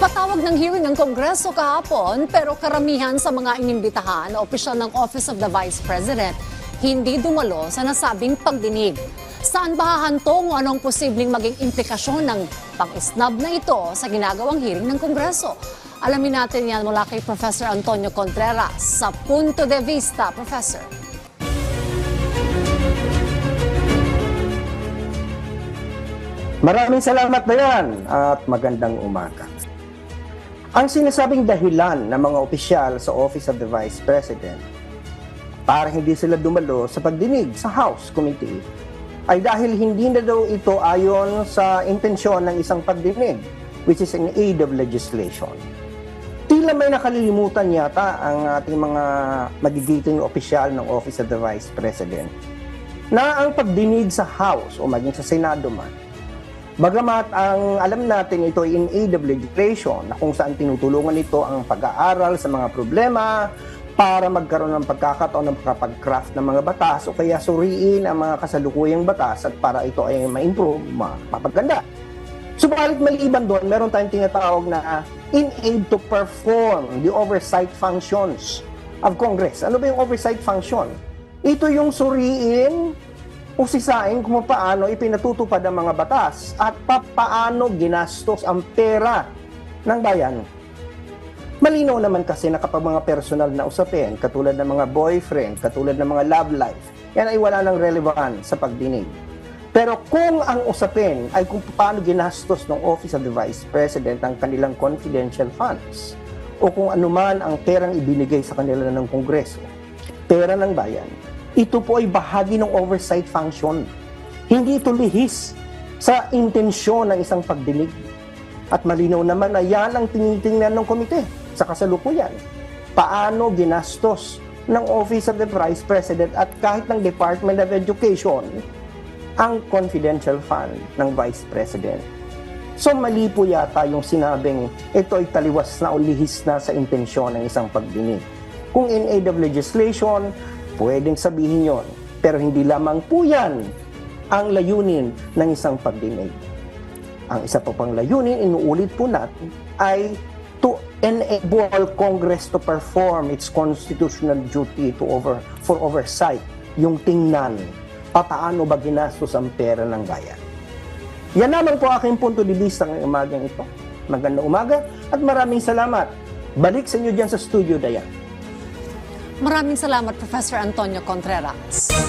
Patawag ng hearing ang Kongreso kahapon pero karamihan sa mga inimbitahan na opisyal ng Office of the Vice President hindi dumalo sa nasabing pagdinig. Saan ba hahantong o anong posibleng maging implikasyon ng pang-isnab na ito sa ginagawang hearing ng Kongreso? Alamin natin yan mula kay Professor Antonio Contreras sa Punto de Vista. Professor. Maraming salamat Dayan at magandang umaga. Ang sinasabing dahilan ng mga opisyal sa Office of the Vice President para hindi sila dumalo sa pagdinig sa House Committee ay dahil hindi na daw ito ayon sa intensyon ng isang pagdinig which is in aid of legislation. Tila may nakalilimutan yata ang ating mga magigiting opisyal ng Office of the Vice President na ang pagdinig sa House o maging sa Senado man Bagamat ang alam natin ito ay in aid of legislation na kung saan tinutulungan ito ang pag-aaral sa mga problema para magkaroon ng pagkakataon ng makapag-craft ng mga batas o kaya suriin ang mga kasalukuyang batas at para ito ay ma-improve, mapapaganda. Subalit maliban doon, meron tayong tinatawag na in aid to perform the oversight functions of Congress. Ano ba yung oversight function? Ito yung suriin usisain kung paano ipinatutupad ang mga batas at paano ginastos ang pera ng bayan. Malinaw naman kasi na kapag mga personal na usapin, katulad ng mga boyfriend, katulad ng mga love life, yan ay wala ng relevant sa pagdinig. Pero kung ang usapin ay kung paano ginastos ng Office of the Vice President ang kanilang confidential funds o kung anuman ang perang ibinigay sa kanila ng Kongreso, pera ng bayan, ito po ay bahagi ng oversight function. Hindi ito lihis sa intensyon ng isang pagdinig. At malinaw naman na yan ang tinitingnan ng komite sa kasalukuyan. Paano ginastos ng Office of the Vice President at kahit ng Department of Education ang confidential fund ng Vice President. So mali po yata yung sinabing ito ay taliwas na o lihis na sa intensyon ng isang pagdinig. Kung in aid of legislation, pwedeng sabihin yon. Pero hindi lamang po yan ang layunin ng isang pagdinig. Ang isa pa pang layunin, inuulit po natin, ay to enable Congress to perform its constitutional duty to over, for oversight, yung tingnan, paano ba ginastos ang pera ng bayan. Yan naman po aking punto de vista ng umagang ito. Magandang umaga at maraming salamat. Balik sa inyo dyan sa studio, Dayan. Maraming salamat, Professor Antonio Contreras.